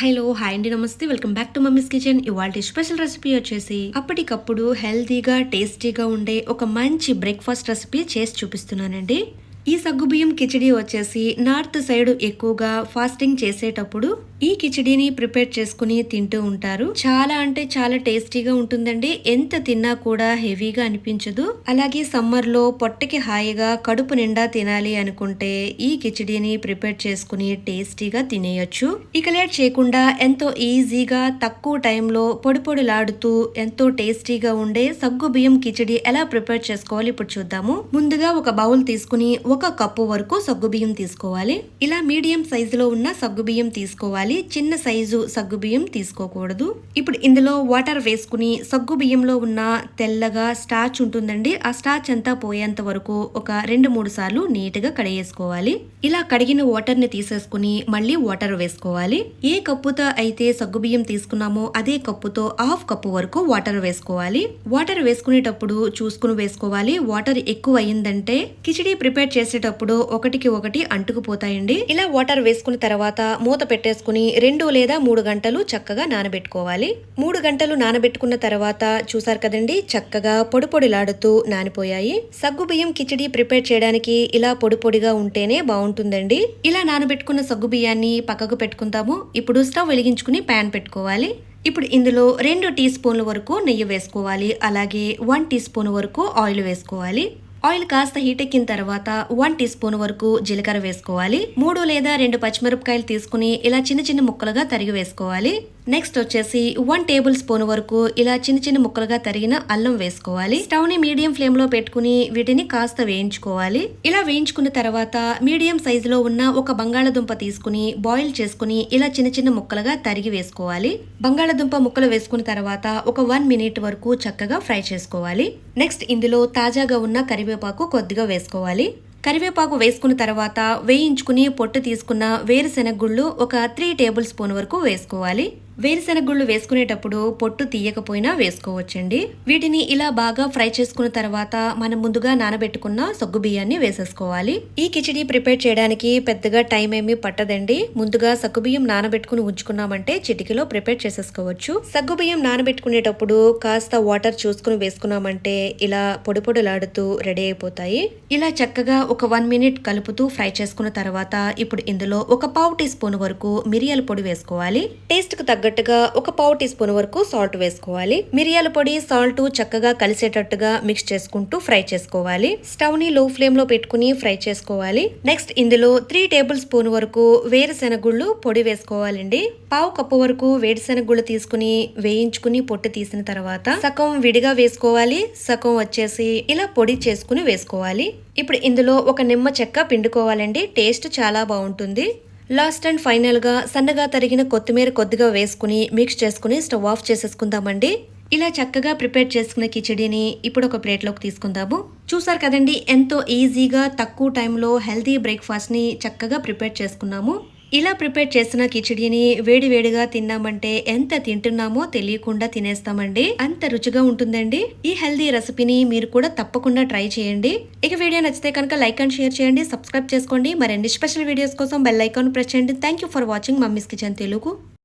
Hello hi అండి నమస్తే. Welcome back to mommy's kitchen. ఇవాళ స్పెషల్ రెసిపీ వచ్చేసి అప్పటికప్పుడు హెల్తీగా టేస్టీగా ఉండే ఒక మంచి బ్రేక్ఫాస్ట్ రెసిపీ చేసి చూపిస్తున్నానండి. ఈ సగ్గుబియ్యం కిచడీ వచ్చేసి నార్త్ సైడ్ ఎక్కువగా ఫాస్టింగ్ చేసేటప్పుడు ఈ కిచడీని ప్రిపేర్ చేసుకుని తింటూ ఉంటారు. చాలా అంటే చాలా టేస్టీగా ఉంటుందండి. ఎంత తిన్నా కూడా హెవీగా అనిపించదు. అలాగే సమ్మర్లో పొట్టకి హాయిగా కడుపు నిండా తినాలి అనుకుంటే ఈ కిచడీని ప్రిపేర్ చేసుకుని టేస్టీగా తినేయొచ్చు. ఇక లేట్ చేయకుండా ఎంతో ఈజీగా తక్కువ టైంలో పొడి పొడిలాడుతూ ఎంతో టేస్టీగా ఉండే సగ్గు బియ్యం కిచడీ ఎలా ప్రిపేర్ చేసుకోవాలి ఇప్పుడు చూద్దాము. ముందుగా ఒక బౌల్ తీసుకుని ఒక ఒక కప్పు వరకు సగ్గుబియ్యం తీసుకోవాలి. ఇలా మీడియం సైజులో ఉన్న సగ్గుబియ్యం తీసుకోవాలి. చిన్న సైజు సగ్గుబియ్యం తీసుకోకూడదు. ఇప్పుడు ఇందులో వాటర్ వేసుకుని సగ్గుబియ్యంలో ఉన్న తెల్లగా స్టార్చ్ ఉంటుందండి. ఆ స్టార్చ్ అంతా పోయేంత వరకు ఒక రెండు మూడు సార్లు నీట్గా కడిగేసుకోవాలి. ఇలా కడిగిన వాటర్ని తీసేసుకుని మళ్ళీ వాటర్ వేసుకోవాలి. ఏ కప్పుతో అయితే సగ్గుబియ్యం తీసుకున్నామో అదే కప్పుతో హాఫ్ కప్పు వరకు వాటర్ వేసుకోవాలి. వాటర్ వేసుకునేటప్పుడు చూసుకుని వేసుకోవాలి. వాటర్ ఎక్కువ అయిందంటే కిచిడి ప్రిపేర్ చేసేటప్పుడు ఒకటికి ఒకటి అంటుకుపోతాయండి. ఇలా వాటర్ వేసుకున్న తర్వాత మూత పెట్టేసుకుని రెండు లేదా మూడు గంటలు చక్కగా నానబెట్టుకోవాలి. మూడు గంటలు నానబెట్టుకున్న తర్వాత చూసారు కదండి చక్కగా పొడి పొడిలాడుతూ నానిపోయాయి. సగ్గుబియ్యం కిచిడి ప్రిపేర్ చేయడానికి ఇలా పొడి పొడిగా ఉంటేనే బాగుంటుందండి. ఇలా నానబెట్టుకున్న సగ్గుబియ్యాన్ని పక్కకు పెట్టుకుందాము. ఇప్పుడు స్టవ్ వెలిగించుకుని ప్యాన్ పెట్టుకోవాలి. ఇప్పుడు ఇందులో రెండు టీ స్పూన్ల వరకు నెయ్యి వేసుకోవాలి. అలాగే వన్ టీ స్పూన్ వరకు ఆయిల్ వేసుకోవాలి. ఆయిల్ కాస్త హీట్ ఎక్కిన తర్వాత వన్ టీ స్పూన్ వరకు జీలకర్ర వేసుకోవాలి. మూడు లేదా రెండు పచ్చిమిరపకాయలు తీసుకుని ఇలా చిన్న చిన్న ముక్కలుగా తరిగి వేసుకోవాలి. నెక్స్ట్ వచ్చేసి వన్ టేబుల్ స్పూన్ వరకు ఇలా చిన్న చిన్న ముక్కలుగా తరిగిన అల్లం వేసుకోవాలి. స్టవ్ని మీడియం ఫ్లేమ్లో పెట్టుకుని వీటిని కాస్త వేయించుకోవాలి. ఇలా వేయించుకున్న తర్వాత మీడియం సైజులో ఉన్న ఒక బంగాళదుంప తీసుకుని బాయిల్ చేసుకుని ఇలా చిన్న చిన్న ముక్కలుగా తరిగి వేసుకోవాలి. బంగాళదుంప ముక్కలు వేసుకున్న తర్వాత ఒక వన్ మినిట్ వరకు చక్కగా ఫ్రై చేసుకోవాలి. నెక్స్ట్ ఇందులో తాజాగా ఉన్న కరివేపాకు కొద్దిగా వేసుకోవాలి. కరివేపాకు వేసుకున్న తర్వాత వేయించుకుని పొట్టు తీసుకున్న వేరుశెనగ గుళ్ళు ఒక త్రీ టేబుల్ స్పూన్ వరకు వేసుకోవాలి. వేరుశెనగ గుళ్ళు వేసుకునేటప్పుడు పొట్టు తీయకపోయినా వేసుకోవచ్చండి. వీటిని ఇలా బాగా ఫ్రై చేసుకున్న తర్వాత మనం ముందుగా నానబెట్టుకున్న సగ్గు బియ్యాన్ని వేసేసుకోవాలి. ఈ కిచిడి ప్రిపేర్ చేయడానికి పెద్దగా టైం ఏమీ పట్టదండి. ముందుగా సగ్గు బియ్యం నానబెట్టుకుని ఉంచుకున్నామంటే చిటికలో ప్రిపేర్ చేసేసుకోవచ్చు. సగ్గు బియ్యం నానబెట్టుకునేటప్పుడు కాస్త వాటర్ చూసుకుని వేసుకున్నామంటే ఇలా పొడి పొడులాడుతూ రెడీ అయిపోతాయి. ఇలా చక్కగా ఒక వన్ మినిట్ కలుపుతూ ఫ్రై చేసుకున్న తర్వాత ఇప్పుడు ఇందులో ఒక పావు టీ స్పూన్ వరకు మిరియాల పొడి వేసుకోవాలి. టేస్ట్కు తగ్గట్టుగా ఒక పావు టీ స్పూన్ వరకు సాల్ట్ వేసుకోవాలి. మిరియాల పొడి సాల్ట్ చక్కగా కలిసేటట్టుగా మిక్స్ చేసుకుంటూ ఫ్రై చేసుకోవాలి. స్టవ్ని లో ఫ్లేమ్లో పెట్టుకుని ఫ్రై చేసుకోవాలి. నెక్స్ట్ ఇందులో త్రీ టేబుల్ స్పూన్ వరకు వేరుశెనగుళ్ళు పొడి వేసుకోవాలండి. పావు కప్పు వరకు వేరుశెనగుళ్ళు తీసుకుని వేయించుకుని పొట్టు తీసిన తర్వాత సగం విడిగా వేసుకోవాలి. సగం వచ్చేసి ఇలా పొడి చేసుకుని వేసుకోవాలి. ఇప్పుడు ఇందులో ఒక నిమ్మ చెక్క పిండుకోవాలండి. టేస్ట్ చాలా బాగుంటుంది. లాస్ట్ అండ్ ఫైనల్గా సన్నగా తరిగిన కొత్తిమీర కొద్దిగా వేసుకుని మిక్స్ చేసుకుని స్టవ్ ఆఫ్ చేసేసుకుందామండి. ఇలా చక్కగా ప్రిపేర్ చేసుకున్న కిచడీని ఇప్పుడు ఒక ప్లేట్లోకి తీసుకుందాము. చూసారు కదండి ఎంతో ఈజీగా తక్కువ టైంలో హెల్తీ బ్రేక్ఫాస్ట్ని చక్కగా ప్రిపేర్ చేసుకున్నాము. ఇలా ప్రిపేర్ చేసిన కిచడీని వేడి వేడిగా తిన్నామంటే ఎంత తింటున్నామో తెలియకుండా తినేస్తామండి. అంత రుచిగా ఉంటుందండి. ఈ హెల్దీ రెసిపీని మీరు కూడా తప్పకుండా ట్రై చేయండి. ఇక వీడియో నచ్చితే కనుక లైక్ అండ్ షేర్ చేయండి. సబ్స్క్రైబ్ చేసుకోండి. మరిన్ని స్పెషల్ వీడియోస్ కోసం బెల్ ఐకాన్ ప్రెస్ చేయండి. Thank you for watching mommy's kitchen Telugu.